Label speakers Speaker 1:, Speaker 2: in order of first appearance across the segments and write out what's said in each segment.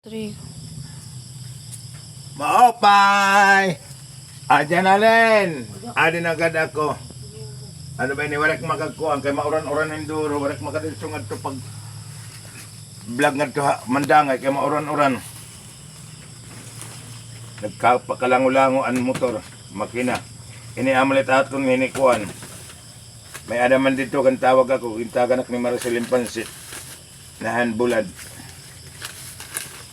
Speaker 1: Three.
Speaker 2: Maopay! Adyan na! Adi na agad ako. Ano ba ni walak magagkuhan kay mauran-uran ng duro, walak makadito nga pag vlog nga to ha, mandangay kay mauran-uran. Nagkapakalango-lango ang motor, makina. Ini amalit aton hinikuan. May adaman dito kan tawag ako, kintagan ni Maricel Pansit. Nahan bulad.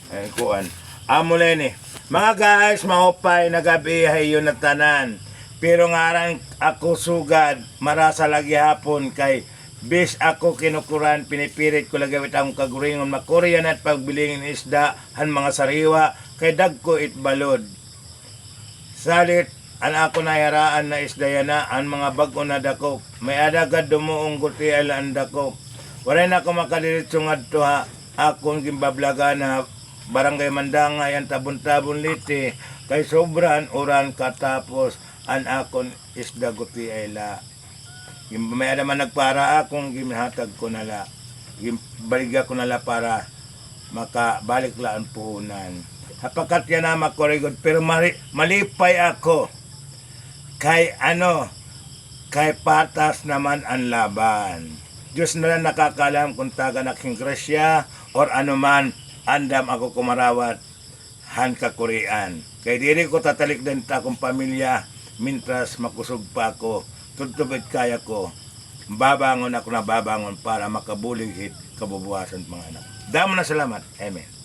Speaker 2: Ay, kuan. Amo ni. Mga guys, maupay, nagabihay yun na tanan. Pero nga rin ako sugad, marasa lagi hapon kay bis ako kinukuran, pinipirit ko lagi akong kaguringon, makuryan at pagbilingin isda, han mga sariwa, kay dagko it balod. Salit, an ako nayaraan na yan na, ang mga bago na dako, may adagad dumuong guti ang dako. Wala na ako makadiritso nga ha, akong gimbablaga na barangay Mandangay ang tabon-tabon liti, kay sobran oran katapos an akon isda guti ay la. Gim- May naman nagpara akong gimhatag ko na la. Gimbaliga ko na la para makabalik la ang puhunan. Hapakat yan na makorigod, pero mali, malipay ako. Kay ano, kay patas naman ang laban. Diyos na lang nakakalam kung taga naking grasya or ano man, andam ako kumarawat han kakurian. Kay diri ko tatalik din ta akong pamilya mintras makusog pa ako. Tutubit kaya ko. Babangon ako na babangon para makabulig hit kabubuhasan mga anak. Damo na salamat. Amen.